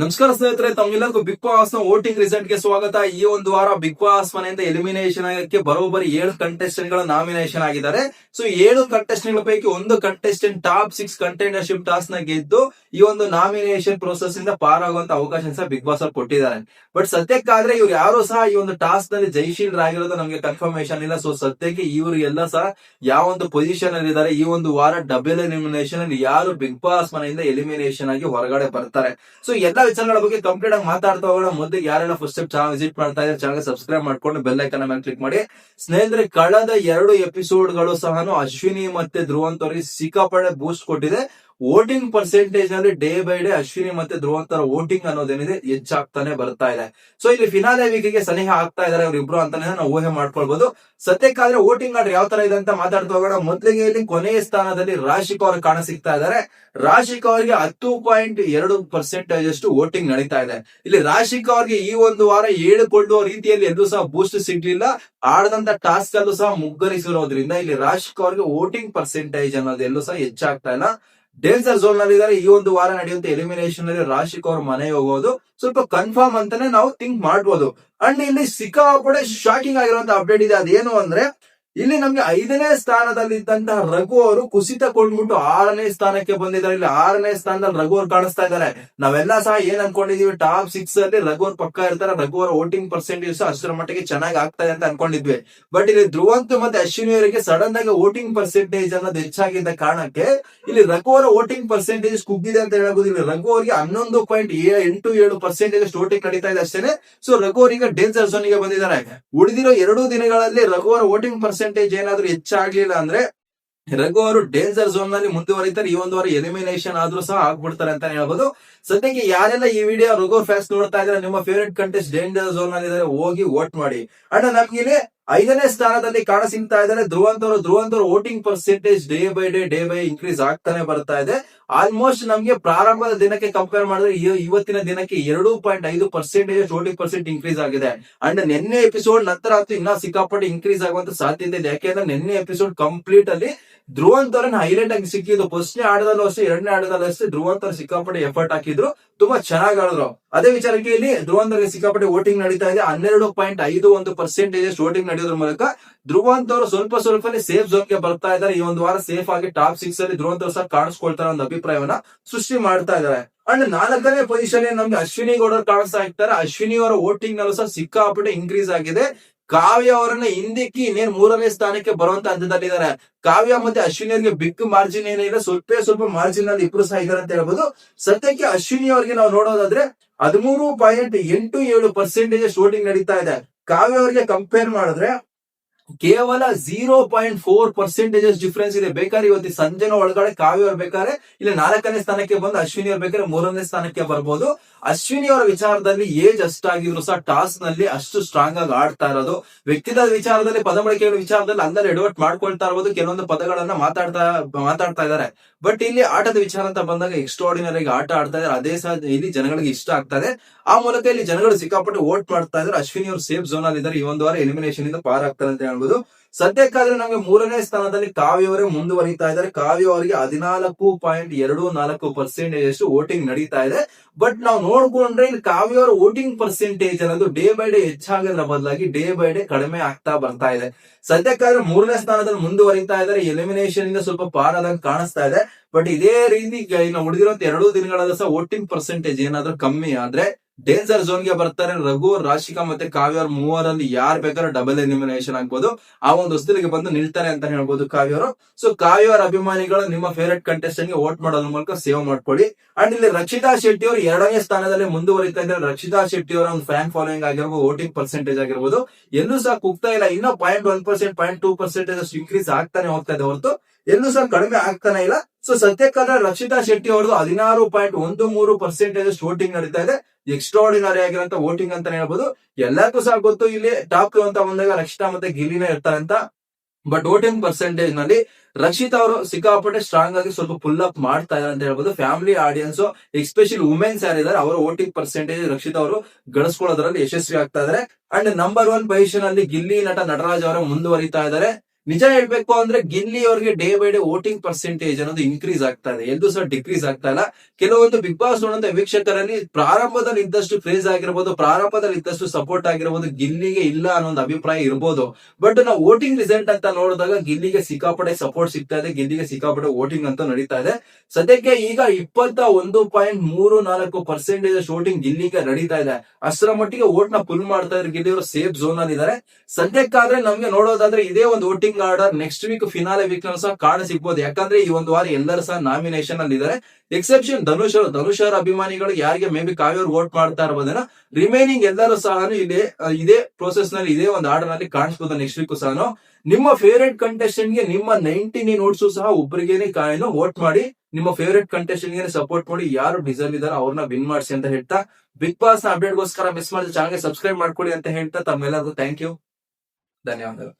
ನಮಸ್ಕಾರ ಸ್ನೇಹಿತರೆ ತಮ್ಗೆಲ್ಲರಿಗೂ big ಬಾಸ್ನ voting ರಿಸಲ್ಟ್ಗೆ ಸ್ವಾಗತ. ಈ ಒಂದು ವಾರ ಬಿಗ್ ಬಾಸ್ ಮನೆಯಿಂದ ಎಲಿಮಿನೇಷನ್ ಆಗಕ್ಕೆ ಬರೋಬ್ಬರಿ ಏಳು ಕಂಟೆಸ್ಟೆಂಟ್ಗಳ ನಾಮಿನೇಷನ್ ಆಗಿದ್ದಾರೆ. ಸೊ ಏಳು ಕಂಟೆಸ್ಟೆಂಟ್ಗಳ ಪೈಕಿ ಒಂದು ಕಂಟೆಸ್ಟೆಂಟ್ ಟಾಪ್ ಸಿಕ್ಸ್ ಕಂಟೆಂಡರ್ಶಿಪ್ ಟಾಸ್ಕ್ನ ಗೆದ್ದು ಈ ಒಂದು ನಾಮಿನೇಷನ್ ಪ್ರೋಸೆಸ್ ಇಂದ ಪಾರಾಗುವಂತ ಅವಕಾಶ ಸಹ ಬಿಗ್ ಬಾಸ್ ಅಲ್ಲಿ ಕೊಟ್ಟಿದ್ದಾರೆ. ಬಟ್ ಸದ್ಯಕ್ಕಾದ್ರೆ ಇವ್ರು ಯಾರು ಸಹ ಈ ಒಂದು ಟಾಸ್ಕ್ನಲ್ಲಿ ಜಯಶೀಲರಾಗಿರೋದು ನಮಗೆ ಕನ್ಫರ್ಮೇಶನ್ ಇಲ್ಲ. ಸೊ ಸದ್ಯಕ್ಕೆ ಇವರು ಎಲ್ಲ ಸಹ ಯಾವ ಒಂದು ಪೊಸಿಷನ್ ಅಲ್ಲಿ ಇದ್ದಾರೆ, ಈ ಒಂದು ವಾರ ಡಬಲ್ ಎಲಿಮಿನೇಷನ್ ಅಲ್ಲಿ ಯಾರು ಬಿಗ್ ಬಾಸ್ ಮನೆಯಿಂದ ಎಲಿಮಿನೇಷನ್ ಆಗಿ ಹೊರಗಡೆ ಬರ್ತಾರೆ. ಸೊ ಎಲ್ಲಾ ವಿಚಾರಗಳ ಬಗ್ಗೆ ಕಂಪ್ಲೀಟ್ ಆಗಿ ಮಾತಾಡ್ತಾ ಹೋಗೋಣ. ಮೊದಲು ಯಾರೆಲ್ಲ ಫಸ್ಟ್ ಸ್ಟೆಪ್ ಚಾನಲ್ ವಿಸಿಟ್ ಮಾಡ್ತಾ ಇದ್ದಾರೆ ಚಾನಲ್ ಸಬ್ಸ್ಕ್ರೈಬ್ ಮಾಡ್ಕೊಂಡು ಬೆಲ್ ಐಕನ್ ಮೇಲೆ ಕ್ಲಿಕ್ ಮಾಡಿ. ಸ್ನೇಹಿತರೆ, ಕಳೆದ ಎರಡು ಎಪಿಸೋಡ್ಗಳು ಸಹ ಅಶ್ವಿನಿ ಮತ್ತೆ ಧ್ರುವಂತ್ ಅವರಿಗೆ ಸಿಕ್ಕಾಪಟ್ಟೆ ಬೂಸ್ಟ್ ಕೊಟ್ಟಿದೆ. ವೋಟಿಂಗ್ ಪರ್ಸೆಂಟೇಜ್ ಅಲ್ಲಿ ಡೇ ಬೈ ಡೇ ಅಶ್ವಿನಿ ಮತ್ತೆ ಧ್ರುವಂತರ ವೋಟಿಂಗ್ ಅನ್ನೋದೇನಿದೆ ಹೆಚ್ಚಾಗ್ತಾನೆ ಬರ್ತಾ ಇದೆ. ಸೊ ಇಲ್ಲಿ ಫಿನಾಲೆ ವೀಕಿಗೆ ಸನಿಹ ಆಗ್ತಾ ಇದಾರೆ ಇಬ್ರು ಅಂತಾನೆ ನಾವು ಊಹೆ ಮಾಡ್ಕೊಳ್ಬಹುದು ಸದ್ಯಕ್ಕಾದ್ರೆ ವೋಟಿಂಗ್ ಆರ್ಡರ್ ಯಾವ ತರ ಇದೆ ಅಂತ ಮಾತಾಡ್ತಾ ಹೋಗೋಣ. ಮೊದಲಿಗೆ ಇಲ್ಲಿ ಕೊನೆಯ ಸ್ಥಾನದಲ್ಲಿ ರಾಶಿಕ್ ಅವರು ಕಾಣ ಸಿಗ್ತಾ ಇದ್ದಾರೆ ರಾಶಿಕ್ ಅವರಿಗೆ ಹತ್ತು ಪಾಯಿಂಟ್ ಎರಡು ಪರ್ಸೆಂಟೇಜ್ ಅಷ್ಟು ವೋಟಿಂಗ್ ನಡೀತಾ ಇದೆ. ಇಲ್ಲಿ ರಾಶಿಕ್ ಅವರಿಗೆ ಈ ಒಂದು ವಾರ ಹೇಳಿಕೊಳ್ಳುವ ರೀತಿಯಲ್ಲಿ ಎಲ್ಲೂ ಸಹ ಬೂಸ್ಟ್ ಸಿಗ್ಲಿಲ್ಲ. ಆಡದಂತ ಟಾಸ್ಕ್ ಅಲ್ಲೂ ಸಹ ಮುಗ್ಗರಿಸಿರೋದ್ರಿಂದ ಇಲ್ಲಿ ರಾಶಿಕ್ ಅವರಿಗೆ ವೋಟಿಂಗ್ ಪರ್ಸೆಂಟೇಜ್ ಅನ್ನೋದು ಎಲ್ಲೂ ಸಹ ಹೆಚ್ಚಾಗ್ತಾ ಇಲ್ಲ. ಡೇಂಜರ್ ಝೋನ್ನಲ್ಲಿ ಇದ್ದಾರೆ ಈ ಒಂದು ವಾರ ನಡೆಯುವಂತ ಎಲಿಮಿನೇಷನ್ನಲ್ಲಿ ರಾಶಿಕ್ ಅವ್ರ ಮನೆಗೆ ಹೋಗೋದು ಸ್ವಲ್ಪ ಕನ್ಫರ್ಮ್ ಅಂತಾನೆ ನಾವು ಥಿಂಕ್ ಮಾಡ್ಬೋದು. ಅಂಡ್ ಇಲ್ಲಿ ಸಿಕ್ಕಾಪಡೆ ಶಾಕಿಂಗ್ ಆಗಿರುವಂತ ಅಪ್ಡೇಟ್ ಇದೆ. ಅದೇನು ಅಂದ್ರೆ ಇಲ್ಲಿ ನಮ್ಗೆ ಐದನೇ ಸ್ಥಾನದಲ್ಲಿ ಇದ್ದಂತಹ ರಘು ಅವರು ಕುಸಿತ ಕೊಂಡ್ಬಿಟ್ಟು ಆರನೇ ಸ್ಥಾನಕ್ಕೆ ಬಂದಿದ್ದಾರೆ. ಇಲ್ಲಿ ಆರನೇ ಸ್ಥಾನದಲ್ಲಿ ರಘು ಅವ್ರು ಕಾಣಿಸ್ತಾ ಇದ್ದಾರೆ. ನಾವೆಲ್ಲ ಸಹ ಏನ್ ಅನ್ಕೊಂಡಿದೀವಿ ಟಾಪ್ ಸಿಕ್ಸ್ ಅಲ್ಲಿ ರಘು ಪಕ್ಕಾ ಪಕ್ಕ ಇರ್ತಾರೆ. ರಘು ಅವರ ವೋಟಿಂಗ್ ಪರ್ಸೆಂಟೇಜ್ ಅಷ್ಟರ ಮಟ್ಟಿಗೆ ಚೆನ್ನಾಗಿ ಆಗ್ತಾ ಇದೆ ಅಂತ ಅನ್ಕೊಂಡಿದ್ವಿ. ಬಟ್ ಇಲ್ಲಿ ಧ್ರುವಂತ್ ಮತ್ತೆ ಅಶ್ವಿನಿ ಅವರಿಗೆ ಸಡನ್ ಆಗಿ ವೋಟಿಂಗ್ ಪರ್ಸೆಂಟೇಜ್ ಅನ್ನೋದು ಹೆಚ್ಚಾಗಿದ್ದ ಕಾರಣಕ್ಕೆ ಇಲ್ಲಿ ರಘು ಅವರ ವೋಟಿಂಗ್ ಪರ್ಸೆಂಟೇಜ್ ಕುಗ್ಗಿದೆ ಅಂತ ಹೇಳಬಹುದು ಇಲ್ಲಿ ರಘು ಅವರಿಗೆ ಹನ್ನೊಂದು ಪಾಯಿಂಟ್ ಎಂಟು ಏಳು ಪರ್ಸೆಂಟೇಜ್ ವೋಟಿಂಗ್ ನಡೀತಾ ಇದೆ ಅಷ್ಟೇನೆ. ಸೊ ರಘು ಅವರಿಗೆ ಡೇಂಜರ್ ಝೋನ್ಗೆ ಬಂದಿದ್ದಾರೆ. ಉಳಿದಿರೋ ಎರಡು ದಿನಗಳಲ್ಲಿ ರಘು ಅವರ ವೋಟಿಂಗ್ ಪರ್ಸೆಂಟೇಜ್ ಏನಾದ್ರೂ ಹೆಚ್ಚಾಗ್ಲಿಲ್ಲ ಅಂದ್ರೆ ರಘು ಅವರು ಡೇಂಜರ್ ಝೋನ್ನಲ್ಲಿ ಮುಂದುವರಿತಾರೆ. ಈ ಒಂದು ವಾರ ಎಲಿಮಿನೇಷನ್ ಆದ್ರೂ ಸಹ ಆಗ್ಬಿಡ್ತಾರೆ ಅಂತ ಹೇಳ್ಬೋದು. ಸದ್ಯಕ್ಕೆ ಯಾರೆಲ್ಲ ಈ ವಿಡಿಯೋ ರಘು ಫ್ಯಾನ್ಸ್ ನೋಡ್ತಾ ಇದ್ರೆ ನಿಮ್ಮ ಫೇವರೇಟ್ ಕಂಟೆಸ್ಟ್ ಡೇಂಜರ್ ಝೋನ್ನಲ್ಲಿ ಇದ್ದಾರೆ ಹೋಗಿ ವೋಟ್ ಮಾಡಿ. ಅಣ್ಣ, ನಮ್ಗೆ ಐದನೇ ಸ್ಥಾನದಲ್ಲಿ ಕಾಣ ಸಿಗ್ತಾ ಇದ್ದಾರೆ. ಧ್ರುವಂತ್ ಅವರು ಧ್ರುವಂತ್ ಅವರು voting percentage day by day day by increase ಆಗ್ತಾನೆ ಬರ್ತಾ ಇದೆ. ಆಲ್ಮೋಸ್ಟ್ ನಮ್ಗೆ ಪ್ರಾರಂಭದ ದಿನಕ್ಕೆ ಕಂಪೇರ್ ಮಾಡಿದ್ರೆ ಇವ- ಇವತ್ತಿನ ದಿನಕ್ಕೆ ಎರಡು ಪಾಯಿಂಟ್ ಐದು ಪರ್ಸೆಂಟೇಜ್ ವೋಟಿಂಗ್ ಪರ್ಸೆಂಟ್ ಇನ್ಕ್ರೀಸ್ ಆಗಿದೆ. ಅಂಡ್ ನಿನ್ನೆ ಎಪಿಸೋಡ್ ನಂತರ ಅಂತೂ ಇನ್ನ ಸಿಕ್ಕಾಪಟ್ಟೆ ಇನ್ಕ್ರೀಸ್ ಆಗುವಂತ ಸಾಧ್ಯತೆ ಇದೆ. ಯಾಕೆಂದ್ರೆ ನಿನ್ನೆ ಎಪಿಸೋಡ್ ಕಂಪ್ಲೀಟ್ ಅಲ್ಲಿ ಧ್ರುವಂತ್ ಹೈಲೈಟ್ ಆಗಿ ಸಿಕ್ಕಿದ್ದು ಫಸ್ಟ್ನೇ ಆಡದಲ್ಲೂ ಅಷ್ಟೇ, ಎರಡನೇ ಆಡದಲ್ಲೂ ಅಷ್ಟೇ ಧ್ರುವಂತ್ ಅವ್ರು ಸಿಕ್ಕಾಪಟ್ಟೆ ಎಫರ್ಟ್ ಹಾಕಿದ್ರು. ತುಂಬಾ ಚೆನ್ನಾಗಿ ಆಡಿದ್ರು. ಅದೇ ವಿಚಾರಕ್ಕೆ ಇಲ್ಲಿ ಧ್ರುವಂತ್ ಅವ್ರಿಗೆ ಸಿಕ್ಕಾಪಟ್ಟೆ ವೋಟಿಂಗ್ ನಡೀತಾ ಇದೆ. ಹನ್ನೆರಡು ಪಾಯಿಂಟ್ ಐದು ಒಂದು ಪರ್ಸೆಂಟೇಜ್ ವೋಟಿಂಗ್ ನಡೆಯೋದ್ರ ಮೂಲಕ ಧ್ರುವಂತ್ ಅವರು ಸ್ವಲ್ಪ ಸ್ವಲ್ಪನೇ ಸೇಫ್ ಜೋನ್ಗೆ ಬರ್ತಾ ಇದ್ದಾರೆ. ಈ ಒಂದು ವಾರ ಸೇಫ್ ಆಗಿ ಟಾಪ್ ಸಿಕ್ಸ್ ಅಲ್ಲಿ ಧ್ರುವಂತ್ ಸಹ ಕಾಣಿಸ್ಕೊಳ್ತಾರೆ ಒಂದು ಅಭಿಪ್ರಾಯವನ್ನ ಸೃಷ್ಟಿ ಮಾಡ್ತಾ ಇದ್ದಾರೆ. ಅಂಡ್ ನಾಲ್ಕನೇ ಪೊಸಿಷನ್ ನಮ್ಗೆ ಅಶ್ವಿನಿ ಗೌಡರು ಕಾಣಿಸ್ತಾ ಇರ್ತಾರೆ. ಅಶ್ವಿನಿ ಅವರ ವೋಟಿಂಗ್ ನಲ್ಲೂ ಸಹ ಸಿಕ್ಕಾಪಟ್ಟೆ ಇನ್ಕ್ರೀಸ್ ಆಗಿದೆ. ಕಾವ್ಯ ಅವರನ್ನ ಹಿಂದಿಕ್ಕಿ ಇನ್ನೇನ್ ಮೂರನೇ ಸ್ಥಾನಕ್ಕೆ ಬರುವಂತ ಹಂತದಲ್ಲಿದ್ದಾರೆ. ಕಾವ್ಯ ಮತ್ತೆ ಅಶ್ವಿನಿ ಅವರಿಗೆ ಬಿಗ್ ಮಾರ್ಜಿನ್ ಏನಿಲ್ಲ ಸ್ವಲ್ಪ ಸ್ವಲ್ಪ ಮಾರ್ಜಿನ್ ಅಲ್ಲಿ ಇಬ್ರು ಸಹ ಇದಾರೆ ಅಂತ ಹೇಳ್ಬೋದು. ಸದ್ಯಕ್ಕೆ ಅಶ್ವಿನಿ ಅವರಿಗೆ ನಾವು ನೋಡೋದಾದ್ರೆ ಹದಿಮೂರು ಪಾಯಿಂಟ್ ಎಂಟು ಏಳು ಪರ್ಸೆಂಟೇಜ್ ವೋಟಿಂಗ್ ನಡೀತಾ ಇದೆ. ಕಾವ್ಯ ಅವರಿಗೆ ಕಂಪೇರ್ ಮಾಡಿದ್ರೆ ಕೇವಲ zero point four percentages difference ಇದೆ. ಬೇಕಾದ್ರೆ ಇವತ್ತು ಸಂಜೆನ ಒಳಗಡೆ ಕಾವ್ಯ ಬೇಕಾದ್ರೆ ಇಲ್ಲ ನಾಲ್ಕನೇ ಸ್ಥಾನಕ್ಕೆ ಬಂದು ಅಶ್ವಿನಿ ಅವ್ರು ಬೇಕಾದ್ರೆ ಮೂರನೇ ಸ್ಥಾನಕ್ಕೆ ಬರ್ಬೋದು. ಅಶ್ವಿನಿ ಅವರ ವಿಚಾರದಲ್ಲಿ ಏಜ್ ಅಷ್ಟಾಗಿದ್ರು ಸಹ ಟಾಸ್ನಲ್ಲಿ ಅಷ್ಟು ಸ್ಟ್ರಾಂಗ್ ಆಗಿ ಆಡ್ತಾ ಇರೋದು. ವ್ಯಕ್ತಿತ್ವದ ವಿಚಾರದಲ್ಲಿ ಪದ ವಿಚಾರದಲ್ಲಿ ಅಂದರೆ ಎಡವಟ್ ಮಾಡ್ಕೊಳ್ತಾ ಇರ್ಬೋದು. ಕೆಲವೊಂದು ಪದಗಳನ್ನ ಮಾತಾಡ್ತಾ ಮಾತಾಡ್ತಾ ಇದಾರೆ ಬಟ್ ಇಲ್ಲಿ ಆಟದ ವಿಚಾರ ಅಂತ ಬಂದಾಗ ಎಕ್ಸ್ಟ್ರಾರ್ಡಿನರಿ ಆಟ ಆಡ್ತಾ ಇದಾರೆ ಅದೇ ಸಹ ಇಲ್ಲಿ ಜನಗಳಿಗೆ ಇಷ್ಟ ಆಗ್ತದೆ ಆ ಮೂಲಕ ಇಲ್ಲಿ ಜನಗಳು ಸಿಕ್ಕಾಪಟ್ಟೆ ವೋಟ್ ಮಾಡ್ತಾ ಇದ್ದಾರೆ. ಅಶ್ವಿನಿ ಅವರು ಸೇಫ್ ಝೋನ್ ಅಲ್ಲಿ ಇದ್ದಾರೆ. ಈ ಒಂದು ವಾರ ಎಲಿಮಿನೇಷನ್ ಇಂದ ಪಾರ್ ಆಗ್ತಾರೆ ಅಂತ ಹೇಳ್ಬೋದು ಸದ್ಯಕ್ಕಾದ್ರೆ ನಮಗೆ ಮೂರನೇ ಸ್ಥಾನದಲ್ಲಿ ಕಾವ್ಯ ಅವರೇ ಮುಂದುವರಿತಾ ಇದ್ದಾರೆ. ಕಾವ್ಯ ಅವರಿಗೆ ಹದಿನಾಲ್ಕು ಪಾಯಿಂಟ್ ಎರಡು ನಾಲ್ಕು ಪರ್ಸೆಂಟೇಜ್ ಅಷ್ಟು ವೋಟಿಂಗ್ ನಡೀತಾ ಇದೆ. ಬಟ್ ನಾವು ನೋಡ್ಕೊಂಡ್ರೆ ಇಲ್ಲಿ ಕಾವ್ಯ ಅವರ ವೋಟಿಂಗ್ ಪರ್ಸೆಂಟೇಜ್ ಅನ್ನೋದು ಡೇ ಬೈ ಡೇ ಹೆಚ್ಚಾಗೋದ್ರ ಬದಲಾಗಿ ಡೇ ಬೈ ಡೇ ಕಡಿಮೆ ಆಗ್ತಾ ಬರ್ತಾ ಇದೆ. ಸದ್ಯಕ್ಕಾದ್ರೆ ಮೂರನೇ ಸ್ಥಾನದಲ್ಲಿ ಮುಂದುವರಿತಾ ಇದ್ದಾರೆ. ಎಲಿಮಿನೇಷನ್ ಇಂದ ಸ್ವಲ್ಪ ಪಾರಾದಂಗೆ ಕಾಣಿಸ್ತಾ ಇದೆ. ಬಟ್ ಇದೇ ರೀತಿ ಇನ್ನು ಉಳಿದಿರುವಂತ ಎರಡು ದಿನಗಳಲ್ಲೂ ಸಹ ವೋಟಿಂಗ್ ಪರ್ಸೆಂಟೇಜ್ ಏನಾದ್ರೂ ಕಮ್ಮಿ ಆದ್ರೆ ಡೇಂಜರ್ ಝೋನ್ಗೆ ಬರ್ತಾರೆ. ರಘು, ರಾಶಿಕಾ ಮತ್ತೆ ಕಾವ್ಯ ಅವ್ರ ಮೂವರಲ್ಲಿ ಯಾರು ಬೇಕಾದ್ರೂ ಡಬಲ್ ಎಲಿಮಿನೇಷನ್ ಆಗ್ಬೋದು. ಆ ಒಂದು ಹೊಸ್ತಿಲಿಗೆ ಬಂದು ನಿಲ್ತಾರೆ ಅಂತ ಹೇಳ್ಬೋದು ಕಾವ್ಯ ಅವರು. ಸೊ ಕಾವ್ಯ ಅವರ ಅಭಿಮಾನಿಗಳು ನಿಮ್ಮ ಫೇವರೇಟ್ ಕಂಟೆಸ್ಟೆಂಟ್ಗೆ ವೋಟ್ ಮಾಡೋದ್ರ ಮೂಲಕ ಸೇವ್ ಮಾಡ್ಕೊಳ್ಳಿ. ಅಂಡ್ ಇಲ್ಲಿ ರಕ್ಷಿತಾ ಶೆಟ್ಟಿ ಅವರು ಎರಡನೇ ಸ್ಥಾನದಲ್ಲಿ ಮುಂದುವರಿತಾ ಇದ್ದಾರೆ. ರಕ್ಷಿತಾ ಶೆಟ್ಟಿ ಅವರ ಒಂದು ಫ್ಯಾನ್ ಫಾಲೋಯಿಂಗ್ ಆಗಿರ್ಬೋದು ವೋಟಿಂಗ್ ಪರ್ಸೆಂಟೇಜ್ ಆಗಿರ್ಬೋದು. ಎಲ್ಲೂ ಸಹ ಕುಗ್ತಾ ಇಲ್ಲ. ಇನ್ನೂ point one percent point two percentage increase ಆಗ್ತಾನೆ ಹೋಗ್ತಾ ಇದೆ ಹೊರತು. ಎಲ್ಲೂ ಸಹ ಕಡಿಮೆ ಆಗ್ತಾನೆ ಇಲ್ಲ. ಸೊ ಸದ್ಯಕ್ಕಾದ್ರೆ ರಕ್ಷಿತಾ ಶೆಟ್ಟಿ ಅವರದು ಹದಿನಾರು ಪಾಯಿಂಟ್ ಒಂದು ಮೂರು ಪರ್ಸೆಂಟೇಜ್ ವೋಟಿಂಗ್ ನಡೀತಾ ಇದೆ. ಎಕ್ಸ್ಟ್ರಾರ್ಡಿನರಿ ಆಗಿರೋಂತ ವೋಟಿಂಗ್ ಅಂತಾನೆ ಹೇಳ್ಬೋದು. ಎಲ್ಲರಿಗೂ ಸಹ ಗೊತ್ತು, ಇಲ್ಲಿ ಟಾಪ್ ಅಂತ ಬಂದಾಗ ರಕ್ಷಿತಾ ಮತ್ತೆ ಗಿಲಿನೇ ಇರ್ತಾರೆ ಅಂತ. ಬಟ್ ವೋಟಿಂಗ್ ಪರ್ಸೆಂಟೇಜ್ನಲ್ಲಿ ರಕ್ಷಿತಾ ಅವರು ಸಿಕ್ಕಾಪಟ್ಟೆ ಸ್ಟ್ರಾಂಗ್ ಆಗಿ ಸ್ವಲ್ಪ ಪುಲ್ ಅಪ್ ಮಾಡ್ತಾ ಇದ್ದಾರೆ ಅಂತ ಹೇಳ್ಬೋದು. ಫ್ಯಾಮಿಲಿ ಆಡಿಯನ್ಸ್ ಎಸ್ಪೆಷಲಿ ವುಮೆನ್ಸ್ ಯಾರಿದ್ದಾರೆ ಅವರ ವೋಟಿಂಗ್ ಪರ್ಸೆಂಟೇಜ್ ರಕ್ಷಿತಾ ಅವರು ಗಳಿಸ್ಕೊಳ್ಳೋದ್ರಲ್ಲಿ ಯಶಸ್ವಿ ಆಗ್ತಾ ಇದ್ದಾರೆ. ಅಂಡ್ ನಂಬರ್ ಒನ್ ಪೊಸಿಷನ್ ಅಲ್ಲಿ ಗಿಲ್ಲಿ ನಟ ನಟರಾಜ್ ಅವರ ಮುಂದುವರಿತಾ ಇದ್ದಾರೆ. ನಿಜ ಹೇಳ್ಬೇಕು ಅಂದ್ರೆ ಗಿಲ್ಲಿ ಅವರಿಗೆ day by day voting percentage ಅನ್ನೋದು ಇನ್ಕ್ರೀಸ್ ಆಗ್ತಾ ಇದೆ. ಎಲ್ಲೂ ಸಹ ಡಿಕ್ರೀಸ್ ಆಗ್ತಾ ಇಲ್ಲ. ಕೆಲವೊಂದು ಬಿಗ್ ಬಾಸ್ ನೋಡುವಂತ ವೀಕ್ಷಕರಲ್ಲಿ ಪ್ರಾರಂಭದಲ್ಲಿ ಇದ್ದಷ್ಟು ಕ್ರೇಜ್ ಆಗಿರ್ಬೋದು, ಪ್ರಾರಂಭದಲ್ಲಿ ಇದ್ದಷ್ಟು ಸಪೋರ್ಟ್ ಆಗಿರ್ಬೋದು, ಗಿಲ್ಲಿಗೆ ಇಲ್ಲ ಅನ್ನೋ ಒಂದು ಅಭಿಪ್ರಾಯ ಇರ್ಬೋದು. ಬಟ್ ನಾವು ವೋಟಿಂಗ್ ರಿಸಲ್ಟ್ ಅಂತ ನೋಡಿದಾಗ ಗಿಲ್ಲಿಗೆ ಸಿಕ್ಕಾಪಡೆ ಸಪೋರ್ಟ್ ಸಿಗ್ತಾ ಇದೆ, ಗಿಲ್ಲಿಗೆ ಸಿಕ್ಕಾಪಡೆ ವೋಟಿಂಗ್ ಅಂತ ನಡೀತಾ ಇದೆ. ಸದ್ಯಕ್ಕೆ ಈಗ ಇಪ್ಪತ್ತ ಒಂದು ಪಾಯಿಂಟ್ ಮೂರು ನಾಲ್ಕು ಪರ್ಸೆಂಟೇಜ್ ವೋಟಿಂಗ್ ಗಿಲ್ಲಿಗೆ ನಡೀತಾ ಇದೆ. ಅಷ್ಟರ ಮಟ್ಟಿಗೆ ವೋಟ್ನ ಪುಲ್ ಮಾಡ್ತಾ ಇದ್ರೆ ಗಿಲ್ಲಿ ಅವರು ಸೇಫ್ ಝೋನ್ ಅಲ್ಲಿ ಇದ್ದಾರೆ ಸದ್ಯಕ್ಕಾದ್ರೆ ನಮ್ಗೆ ನೋಡೋದಾದ್ರೆ ಇದೇ ಒಂದು voting order next week finale week ಸಹ ಕಾಣ ಸಿಗ್ಬೋದು. ಯಾಕಂದ್ರೆ ಈ ಒಂದು ವಾರ ಎಲ್ಲರೂ ಸಹ ನಾಮಿನೇಷನ್ ಅಲ್ಲಿ ಇದ್ದಾರೆ. ಎಕ್ಸೆಪ್ಷನ್ ಧನುಷ್ ಅವರು ಧನುಷ್ ಅವರ ಅಭಿಮಾನಿಗಳು ಯಾರಿಗೆ ಮೇ ಬಿ ಕಾವ್ಯವ್ರು ವೋಟ್ ಮಾಡ್ತಾ ಇರ್ಬೋದೇನೋ ರಿಮೈನಿಂಗ್ ಎಲ್ಲರೂ ಸಹ ಇದೇ ಇದೇ ಪ್ರೋಸೆಸ್ನಲ್ಲಿ ಇದೇ ಒಂದು ಆರ್ಡರ್ನಲ್ಲಿ ಕಾಣಿಸ್ಬೋದು ನೆಕ್ಸ್ಟ್ ವೀಕ್ ಸಹ ನಿಮ್ಮ ಫೇವರೇಟ್ ಕಂಟೆಸ್ಟೆಂಟ್ಗೆ ನಿಮ್ಮ ನೈನ್ಟೀನ್ ನೋಟ್ಸ್ ಸಹ ಒಬ್ಬರಿಗೇನೆ ಕಾಯಿನು ವೋಟ್ ಮಾಡಿ, ನಿಮ್ಮ ಫೇವರೇಟ್ ಕಂಟೆಸ್ಟೆಂಟ್ಗೆ ಸಪೋರ್ಟ್ ಮಾಡಿ, ಯಾರು ಡಿಸರ್ವ್ ಇದಾರೆ ಅವ್ರನ್ನ ವಿನ್ ಮಾಡಿಸಿ ಅಂತ ಹೇಳ್ತಾ ಬಿಗ್ ಬಾಸ್ನ ಅಪ್ಡೇಟ್ ಗೋಸ್ಕರ ಮಿಸ್ ಮಾಡಿದ ಚಾನಲ್ ಸಬ್ಸ್ಕ್ರೈಬ್ ಮಾಡ್ಕೊಳ್ಳಿ ಅಂತ ಹೇಳ್ತಾ, ತಮ್ಮೆಲ್ಲರಿಗೂ ಥ್ಯಾಂಕ್ ಯು ಧನ್ಯವಾದಗಳು.